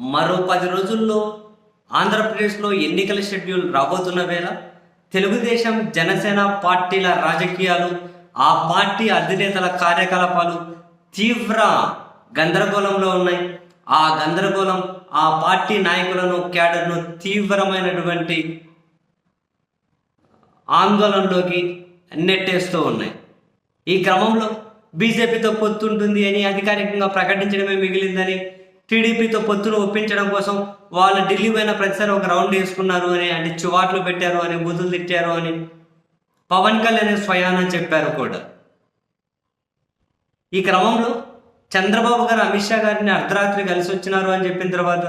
మరో పది రోజుల్లో ఆంధ్రప్రదేశ్లో ఎన్నికల షెడ్యూల్ రాబోతున్న వేళ తెలుగుదేశం జనసేన పార్టీల రాజకీయాలు ఆ పార్టీ అధినేతల కార్యకలాపాలు తీవ్ర గందరగోళంలో ఉన్నాయి. ఆ గందరగోళం ఆ పార్టీ నాయకులను క్యాడర్ను తీవ్రమైనటువంటి ఆందోళనలోకి నెట్టేస్తూ ఉన్నాయి. ఈ క్రమంలో బీజేపీతో పొత్తుంటుంది అని అధికారికంగా ప్రకటించడమే మిగిలిందని టీడీపీతో పొత్తును ఒప్పించడం కోసం వాళ్ళు ఢిల్లీ పోయిన ప్రతిసారి ఒక రౌండ్ వేసుకున్నారు అని అంటే చువాట్లు పెట్టారు అని బుద్ధులు తిట్టారు అని పవన్ కళ్యాణ్ స్వయాన చెప్పారు కూడా. ఈ క్రమంలో చంద్రబాబు గారు అమిత్ షా గారిని అర్ధరాత్రి కలిసి వచ్చినారు అని చెప్పిన తర్వాత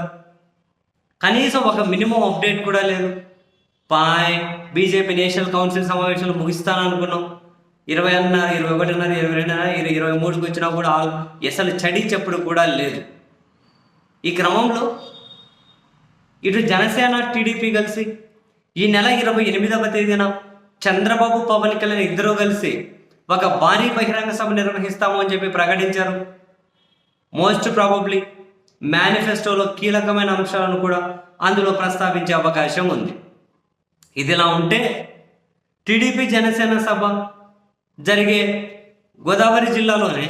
కనీసం ఒక మినిమం అప్డేట్ కూడా లేదు. పాయ్ బీజేపీ నేషనల్ కౌన్సిల్ సమావేశాలు ముగిస్తాను అనుకున్నాం ఇరవై అన్నారు ఇరవై ఒకటి ఇరవై రెండున్నర ఇరవై ఇరవై మూడుకి వచ్చినా కూడా అసలు చడి చెప్పుడు కూడా లేదు. ఈ క్రమంలో ఇటు జనసేన టీడీపీ కలిసి ఈ నెల ఇరవై ఎనిమిదవ తేదీన చంద్రబాబు పవన్ కళ్యాణ్ ఇద్దరూ కలిసి ఒక భారీ బహిరంగ సభ నిర్వహిస్తాము అని చెప్పి ప్రకటించారు. మోస్ట్ ప్రాబబ్లీ మేనిఫెస్టోలో కీలకమైన అంశాలను కూడా అందులో ప్రస్తావించే అవకాశం ఉంది. ఇదిలా ఉంటే టీడీపీ జనసేన సభ జరిగే గోదావరి జిల్లాలోనే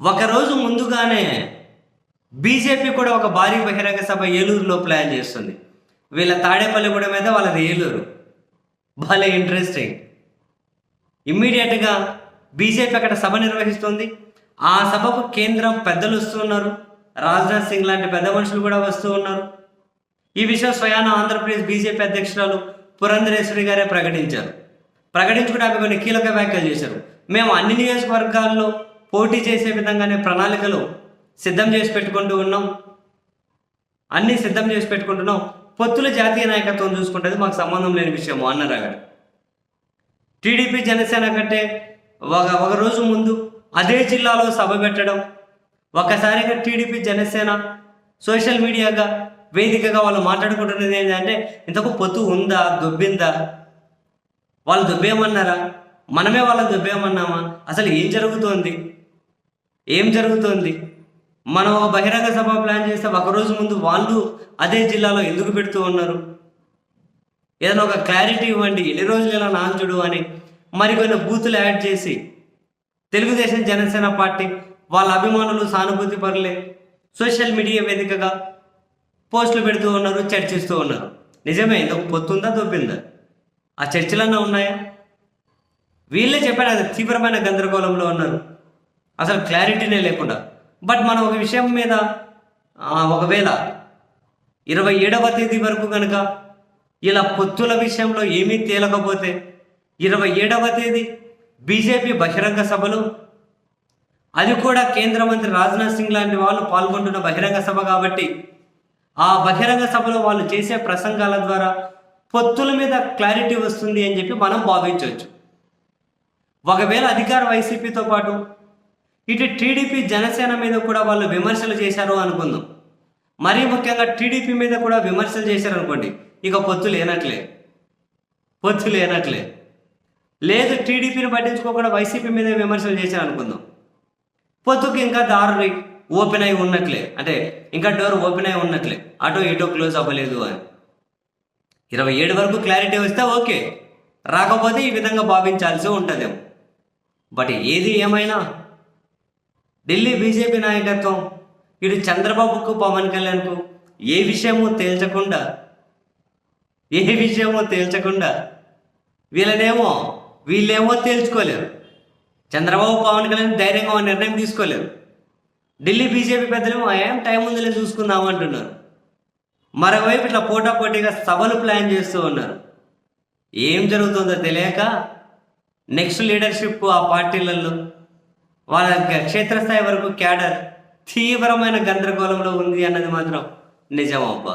ఒకరోజు ముందుగానే బీజేపీ కూడా ఒక భారీ బహిరంగ సభ ఏలూరులో ప్లాన్ చేస్తుంది. వీళ్ళ తాడేపల్లిగూడ మీద వాళ్ళది ఏలూరు. భలే ఇంట్రెస్టింగ్ ఇమ్మీడియట్గా బీజేపీ అక్కడ సభ నిర్వహిస్తుంది. ఆ సభకు కేంద్రం పెద్దలు వస్తున్నారు రాజ్నాథ్ సింగ్ లాంటి పెద్ద మనుషులు కూడా వస్తూ ఉన్నారు. ఈ విషయం స్వయాన ఆంధ్రప్రదేశ్ బీజేపీ అధ్యక్షురాలు పురంధరేశ్వరి గారే ప్రకటించారు. ప్రకటించుకుంటే ఆమె కొన్ని కీలక వ్యాఖ్యలు చేశారు. మేము అన్ని నియోజకవర్గాల్లో పోటీ చేసే విధంగానే ప్రణాళికలు సిద్ధం చేసి పెట్టుకుంటూ ఉన్నాం. అన్నీ సిద్ధం చేసి పెట్టుకుంటున్నాం. పొత్తుల జాతీయ నాయకత్వం చూసుకుంటే మాకు సంబంధం లేని విషయము అన్నారు అక్కడ టీడీపీ జనసేన కంటే ఒక ఒక రోజు ముందు అదే జిల్లాలో సభ పెట్టడం ఒకసారిగా టీడీపీ జనసేన సోషల్ మీడియాగా వేదికగా వాళ్ళు మాట్లాడుకుంటున్నది ఏంటంటే ఇంతకు పొత్తు ఉందా దొబ్బిందా? వాళ్ళు దొబ్బేయమన్నారా? మనమే వాళ్ళని దొబ్బేయమన్నామా? అసలు ఏం జరుగుతోంది? ఏం జరుగుతోంది? మనం బహిరంగ సభ ప్లాన్ చేస్తే ఒక రోజు ముందు వాళ్ళు అదే జిల్లాలో ఎందుకు పెడుతూ ఉన్నారు? ఏదైనా ఒక క్లారిటీ ఇవ్వండి ఎన్ని రోజులు ఇలా నాంచుడు అని మరికొన్ని బూతులు యాడ్ చేసి తెలుగుదేశం జనసేన పార్టీ వాళ్ళ అభిమానులు సానుభూతి పరులే సోషల్ మీడియా వేదికగా పోస్టులు పెడుతూ ఉన్నారు చర్చిస్తూ ఉన్నారు. నిజమే ఇంతకు పొత్తుందా దొబ్బిందా? ఆ చర్చలన్నా ఉన్నాయా? వీళ్ళే చెప్పారు అది తీవ్రమైన గందరగోళంలో ఉన్నారు. అసలు క్లారిటీనే లేకుండా. బట్ మనం ఒక విషయం మీద ఒకవేళ ఇరవై ఏడవ తేదీ వరకు కనుక ఇలా పొత్తుల విషయంలో ఏమీ తేలకపోతే ఇరవై ఏడవ తేదీ బీజేపీ బహిరంగ సభలో అది కూడా కేంద్ర మంత్రి రాజ్నాథ్ సింగ్ లాంటి వాళ్ళు పాల్గొంటున్న బహిరంగ సభ కాబట్టి ఆ బహిరంగ సభలో వాళ్ళు చేసే ప్రసంగాల ద్వారా పొత్తుల మీద క్లారిటీ వస్తుంది అని చెప్పి మనం భావించవచ్చు. ఒకవేళ అధికార వైసీపీతో పాటు ఇటు టీడీపీ జనసేన మీద కూడా వాళ్ళు విమర్శలు చేశారు అనుకుందాం. మరీ ముఖ్యంగా టీడీపీ మీద కూడా విమర్శలు చేశారు అనుకోండి ఇక పొత్తు లేనట్లే. పొత్తు లేనట్లే. లేదు టీడీపీని పట్టించుకోకుండా వైసీపీ మీద విమర్శలు చేశారు అనుకుందాం. పొత్తుకి ఇంకా దారులు ఓపెన్ అయి ఉన్నట్లే. అంటే ఇంకా డోర్ ఓపెన్ అయి ఉన్నట్లే. అటో ఇటో క్లోజ్ అవ్వలేదు అని. ఇరవై ఏడు వరకు క్లారిటీ వస్తే ఓకే. రాకపోతే ఈ విధంగా భావించాల్సి ఉంటుందేమో. బట్ ఏది ఏమైనా ఢిల్లీ బీజేపీ నాయకత్వం ఇటు చంద్రబాబుకు పవన్ కళ్యాణ్కు ఏ విషయమూ తేల్చకుండా ఏ విషయమో తేల్చకుండా వీళ్ళనేమో వీళ్ళేమో తేల్చుకోలేరు. చంద్రబాబు పవన్ కళ్యాణ్ ధైర్యంగా నిర్ణయం తీసుకోలేరు. ఢిల్లీ బీజేపీ పెద్దలేమో ఏం టైం ఉందిలే చూసుకుందాం అంటున్నారు. మరోవైపు ఇట్లా పోటాపోటీగా సభలు ప్లాన్ చేస్తూ ఉన్నారు. ఏం జరుగుతుందో తెలియక నెక్స్ట్ లీడర్షిప్ ఆ పార్టీలలో వాళ్ళ క్షేత్రస్థాయి వరకు క్యాడర్ తీవ్రమైన గందరగోళంలో ఉంది అన్నది మాత్రం నిజం అబ్బా.